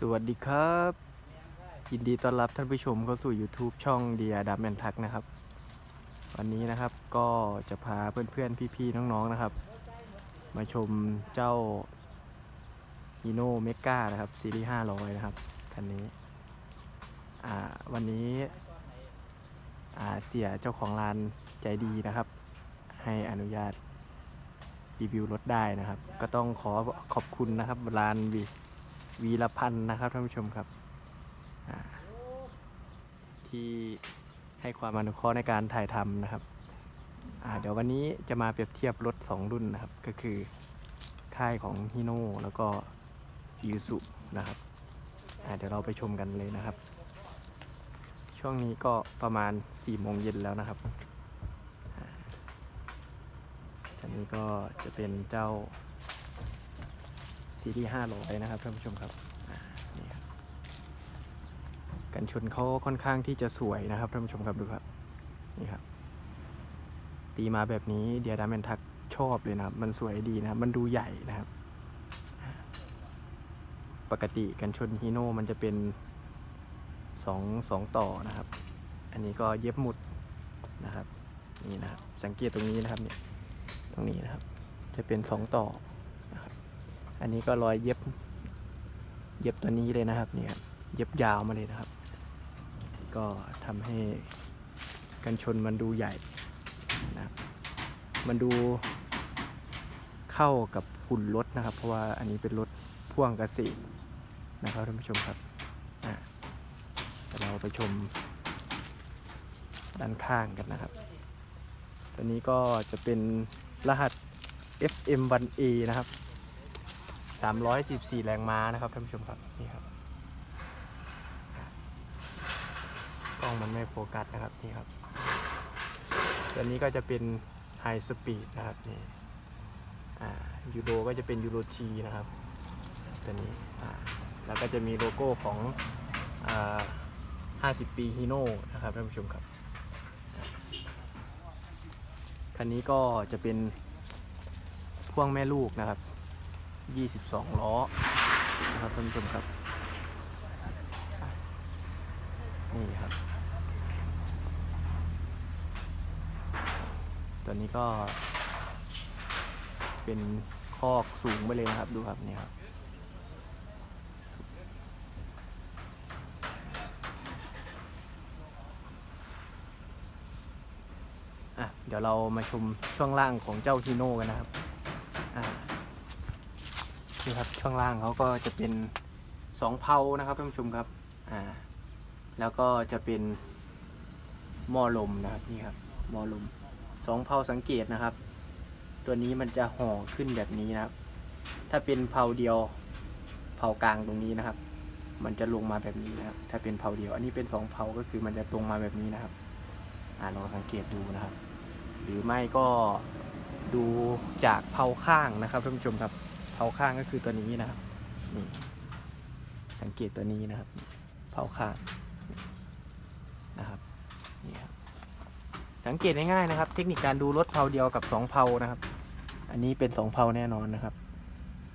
สวัสดีครับ ยินดีต้อนรับท่านผู้ชมเข้าสู่ YouTube ช่องเดียดับแมนทักนะครับ วันนี้นะครับก็จะพาเพื่อนๆ พี่ๆ น้องๆ นะครับ มาชมเจ้าฮีโน่เมกานะครับซีรีส์500 นะครับ คันนี้ อ่า วันนี้อ่าเสียเจ้าของร้านใจดีนะครับ ให้อนุญาตรีวิวรถได้นะครับ ก็ต้องขอขอบคุณนะครับร้านวี วีรพันธ์นะครับท่านผู้ชมครับที่ให้ความอนุเคราะห์ในการถ่ายทำนะครับเดี๋ยววันนี้จะมาเปรียบเทียบรถ 2 รุ่นนะครับ ก็คือค่ายของฮิโน่แล้วก็ยูสุนะครับเดี๋ยวเราไปชมกันเลยนะครับ ช่วงนี้ก็ประมาณ4โมงเย็นแล้วนะครับอ่าอันนี้ก็จะเป็นเจ้า ซีรีส์500นะครับท่านผู้ชมครับอ่านี่ครับกันชนเขาค่อนข้างที่จะสวยนะครับท่านผู้ชมครับดูครับนี่ครับ ตีมาแบบนี้เดียดาแมนทักชอบเลยนะครับ มันสวยดีนะครับ มันดูใหญ่นะครับ ปกติกันชนฮีโน่มันจะเป็นสองสองต่อนะครับ อันนี้ก็เย็บหมุดนะครับนี่นะครับ สังเกตตรงนี้นะครับเนี่ยตรงนี้นะครับ จะเป็นสองต่อ อันนี้ก็รอยเย็บ เย็บตัวนี้เลยนะครับเนี่ยครับเย็บยาวมาเลยนะครับ ก็ทำให้กันชนมันดูใหญ่นะครับมันดูเข้ากับหุ่นรถนะครับ เพราะว่าอันนี้เป็นรถพ่วงเกษตรนะครับท่านผู้ชมครับอะเดี๋ยวเราไปชมด้านข้างกันนะครับ ตัวนี้ก็จะเป็นรหัส FM1A นะครับ 314 แรงม้านะครับท่านผู้ชมครับนี่ครับกล้องมันไม่โฟกัสนะครับนี่ครับตัวนี้ก็จะเป็นไฮสปีดนะครับนี่อ่ายูโรก็จะเป็นยูโรทีนะครับตัวนี้แล้วก็จะมีโลโก้ของอ่า50 ปีฮีโน่นะครับท่านผู้ชมครับคันนี้ก็จะเป็นพ่วงแม่ลูกนะครับ 22 ล้อนะครับท่านผู้ชมครับ นี่ครับ ตัวนี้ก็ เป็นคอกสูงไปเลยนะครับดูครับนี่ครับอะเดี๋ยวเรามาชมช่วงล่างของเจ้าฮีโน่กันนะครับอ่า นี่ครับช่วงล่างเขาก็จะเป็นสองเพานะครับท่านผู้ชมครับอ่าแล้วก็จะเป็นหม้อลมนะครับนี่ครับหม้อลมสองเพาสังเกตนะครับ ตัวนี้มันจะห่อขึ้นแบบนี้นะครับ ถ้าเป็นเพาเดียวเพากลางตรงนี้นะครับ มันจะลงมาแบบนี้นะครับถ้าเป็นเพาเดียว อันนี้เป็นสองเพาก็คือมันจะลงมาแบบนี้นะครับอ่าลองสังเกตดูนะครับ หรือไม่ก็ดูจากเพาข้างนะครับท่านผู้ชมครับ เผาข้างก็คือตัวนี้นะครับนี่สังเกตตัวนี้นะครับ เผาข้างนะครับนี่ครับสังเกตง่ายๆนะครับ เทคนิคการดูรถเผาเดียวกับสองเผานะครับ อันนี้เป็นสองเผาแน่นอนนะครับ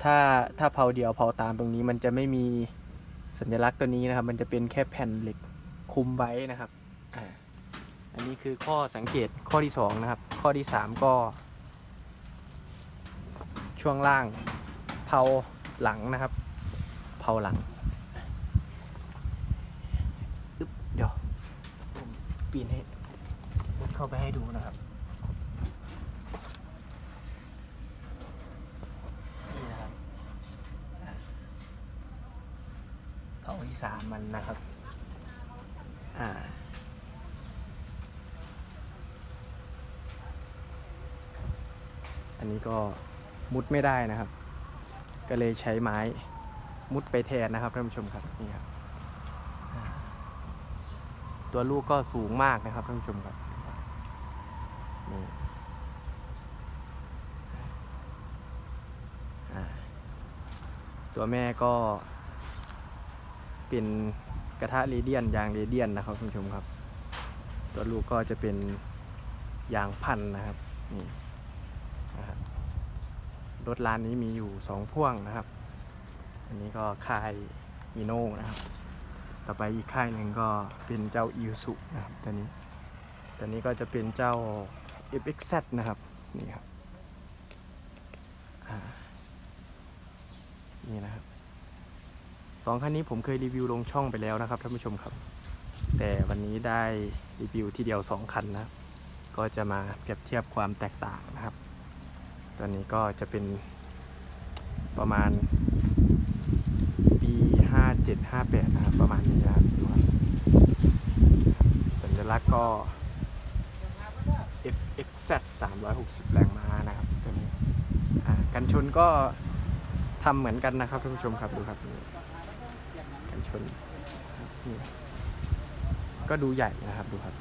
ถ้าถ้าเผาเดียวเผาตามตรงนี้มันจะไม่มีสัญลักษณ์ตัวนี้นะครับ มันจะเป็นแค่แผ่นเหล็กคุมไว้นะครับอ่าอันนี้คือข้อสังเกตข้อที่สองนะครับ ข้อที่สามก็ช่วงล่าง ผาหลังนะครับเผาหลังเดี๋ยวผมปีนให้เข้าไปให้ดูนะครับนี่นะครับเผาที่สามมันนะครับอ่าอันนี้ก็มุดไม่ได้นะครับ ก็เลยใช้ไม้มุดไปแทนนะครับท่านผู้ชมครับนี่ครับตัวลูกก็สูงมากนะครับท่านผู้ชมครับนี่ตัวแม่ก็เป็นกระทะเรเดียนยางเรเดียนนะครับท่านผู้ชมครับ ตัวลูกก็จะเป็นยางพันนะครับนี่ รถร้านนี้มีอยู่สองพ่วงนะครับ อันนี้ก็ค่ายฮีโน่นะครับ ต่อไปอีกค่ายหนึ่งก็เป็นเจ้าอิวสุนะครับตัวนี้ตัวนี้ก็จะเป็นเจ้า FXZ นะครับนี่ครับนี่นะครับสองคันนี้ผมเคยรีวิวลงช่องไปแล้วนะครับท่านผู้ชมครับ แต่วันนี้ได้รีวิวที่เดียวสองคันนะ ก็จะมาเปรียบเทียบความแตกต่างนะครับ ตัวนี้ก็จะเป็นประมาณปี 57 58 นะครับ ประมาณนี้นะครับดูครับสัญลักษณ์ก็ FXZ 360 แรงม้านะครับตัวนี้อ่ากันชนก็ทำเหมือนกันนะครับท่านผู้ชมครับดูครับกันชน ก็ดูใหญ่นะครับดูครับ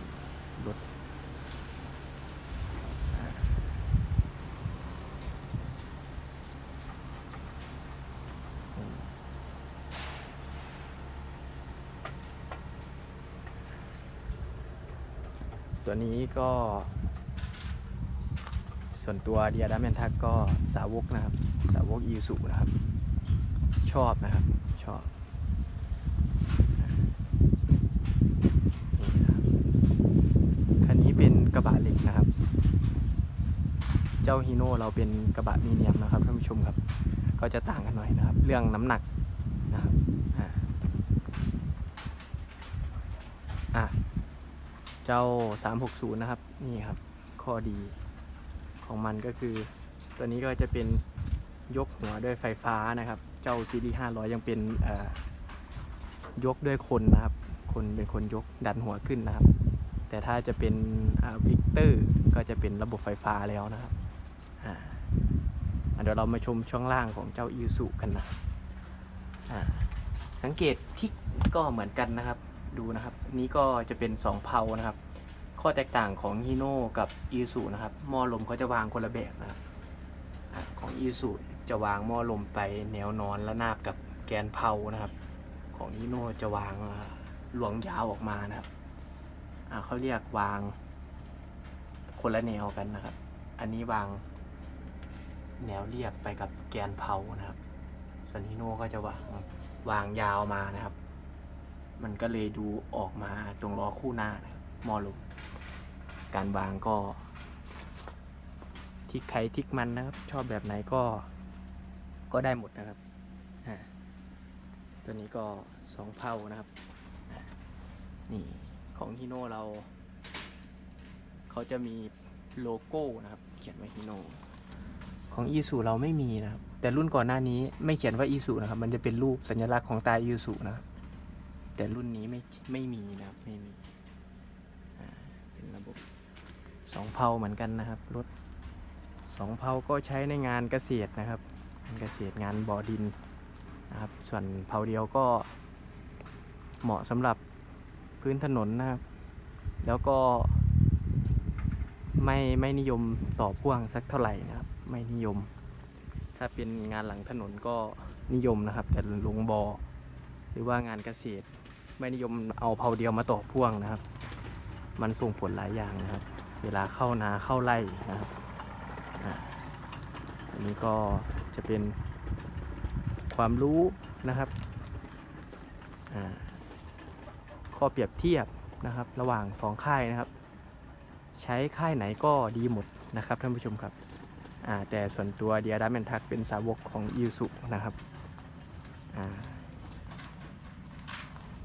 รถ ตัวนี้ก็ ส่วนตัวเดียดาแมนทักก็สาวกนะครับ สาวกอีสุนะครับ ชอบนะครับ ชอบนี่นะครับคันนี้เป็นกระบะเหล็กนะครับ เจ้าฮีโน่เราเป็นกระบะมีเนียมนะครับท่านผู้ชมครับ ก็จะต่างกันหน่อยนะครับ เรื่องน้ำหนักนะครับอ่าอะ เจ้า 360 นะครับ นี่ครับ ข้อดีของมันก็คือ ตัวนี้ก็จะเป็นยกหัวด้วยไฟฟ้านะครับ เจ้าซีรีส์500 ยังเป็นยกด้วยคนนะครับ คนเป็นคนยกดันหัวขึ้นนะครับ แต่ถ้าจะเป็นวิกเตอร์ก็จะเป็นระบบไฟฟ้าแล้วนะครับอ่าเดี๋ยวเรามาชมช่วงล่างของเจ้าอิสุกันนะสังเกตทิกก็เหมือนกันนะครับ ดูนะครับ นี้ก็จะเป็นสองเพานะครับ ข้อแตกต่างของฮีโน่กับอีซูนะครับหม้อลมเขาจะวางคนละแบบนะครับของอีซูจะวางหม้อลมไปแนวนอนและนาบกับแกนเพานะครับ ของฮีโน่จะวางหลวงยาวออกมานะครับเขาเรียกวางคนละแนวกันนะครับ อันนี้วางแนวเรียบไปกับแกนเพานะครับ ส่วนฮีโน่ก็จะวางวางยาวมานะครับ มันก็เลยดูออกมาตรงล้อคู่หน้านะมอลมการวางก็ทิกใครทิกมันนะครับ ชอบแบบไหนก็ก็ได้หมดนะครับตัวนี้ก็สองเผานะครับ นี่ของฮิโน่เราเขาจะมีโลโก้นะครับ เขียนไว้ฮิโน่ของอีซูเราไม่มีนะครับ แต่รุ่นก่อนหน้านี้ไม่เขียนว่าอีซูนะครับ มันจะเป็นรูปสัญลักษณ์ของตาอีซูนะครับ แต่รุ่นนี้ไม่ไม่มีนะครับไม่มีเป็นระบบสองเพาเหมือนกันนะครับรถสองเพาก็ใช้ในงานเกษตรนะครับงานเกษตรงานบ่อดินนะครับส่วนเพาเดียวก็เหมาะสำหรับพื้นถนนนะครับ แล้วก็ไม่ไม่นิยมต่อพ่วงสักเท่าไหร่นะครับ ไม่นิยม ถ้าเป็นงานหลังถนนก็นิยมนะครับ แต่ลงบอ่อหรือว่างานเกษตร ไม่นิยมเอาเพาเดียวมาต่อพ่วงนะครับ มันส่งผลหลายอย่างนะครับ เวลาเข้านาเข้าไร่นะครับอันนี้ก็จะเป็นความรู้นะครับข้อเปรียบเทียบนะครับ ระหว่างสองค่ายนะครับ ใช้ค่ายไหนก็ดีหมดนะครับท่านผู้ชมครับแต่ส่วนตัวเดียร์ดาแมนทักเป็นสาวกของอิวสุนะครับ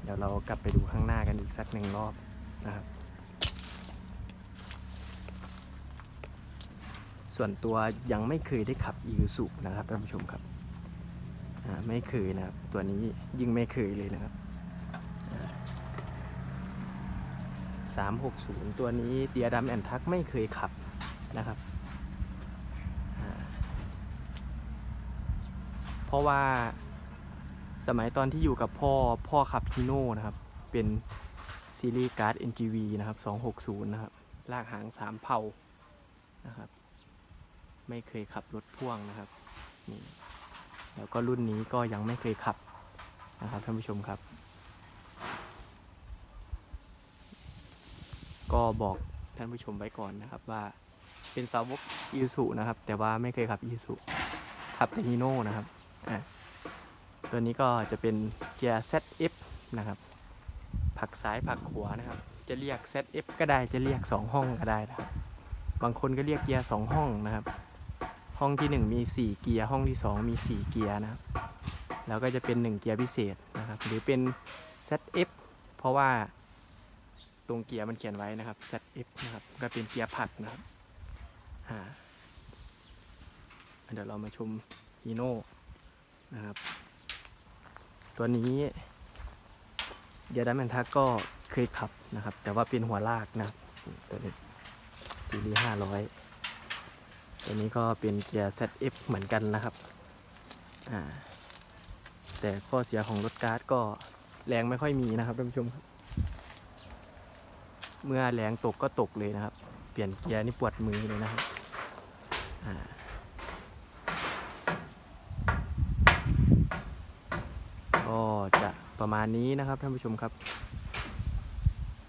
เดี๋ยวเรากลับไปดูข้างหน้ากันอีกสักหนึ่งรอบนะครับ ส่วนตัวยังไม่เคยได้ขับอี u สุนะครับท่านผู้ชมครับไม่เคยนะครับ ตัวนี้ยิ่งไม่เคยเลยนะครับสามหกศูนย์ตัวนี้เดียดัมแอนทักไม่เคยขับนะครับเพราะว่า สมัยตอนที่อยู่กับพ่อพ่อขับทีโน่นะครับ เป็นซีรีส์การ์ด NGV นะครับ260 นะครับ ลากหางสามเผานะครับ ไม่เคยขับรถพ่วงนะครับนี่แล้วก็รุ่นนี้ก็ยังไม่เคยขับนะครับท่านผู้ชมครับ ก็บอกท่านผู้ชมไว้ก่อนนะครับว่าเป็นสาวกอีสุนะครับ แต่ว่าไม่เคยขับอีสุขับแต่ฮีโน่นะครับอะ ตัวนี้ก็จะเป็นเกียร์ ZF นะครับผักซ้ายผักขวานะครับ จะเรียก ZF ก็ได้จะเรียก 2 ห้องก็ได้นะบางคนก็เรียกเกียร์2ห้องนะครับ ห้องที่ 1 มี 4 เกียร์ห้องที่ 2 มี 4 เกียร์นะครับแล้วก็จะเป็น 1 เกียร์พิเศษนะครับ หรือเป็น ZF เพราะว่าตรงเกียร์มันเขียนไว้นะครับ ZF นะครับ ก็เป็นเกียร์ผักนะครับเดี๋ยวเรามาชมฮีโน่นะครับ ตัวนี้เดียดัมแมนทักก็เคยขับนะครับ แต่ว่าเป็นหัวลากนะตัวนี้ซีรีส์ห้าร้อยตัวนี้ก็เป็นเกียร์ ZF เหมือนกันนะครับอ่าแต่ข้อเสียของรถการ์ดก็แรงไม่ค่อยมีนะครับท่านผู้ชมครับเมื่อแรงตกก็ตกเลยนะครับ เปลี่ยนเกียร์นี่ปวดมือเลยนะครับอ่า ก็จะ ประมาณนี้นะครับท่านผู้ชมครับ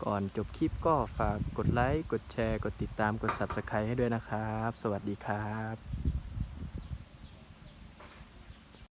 ก่อนจบคลิปก็ฝากกดไลค์ กดแชร์ กดติดตาม กด Subscribe ให้ด้วยนะครับ สวัสดีครับ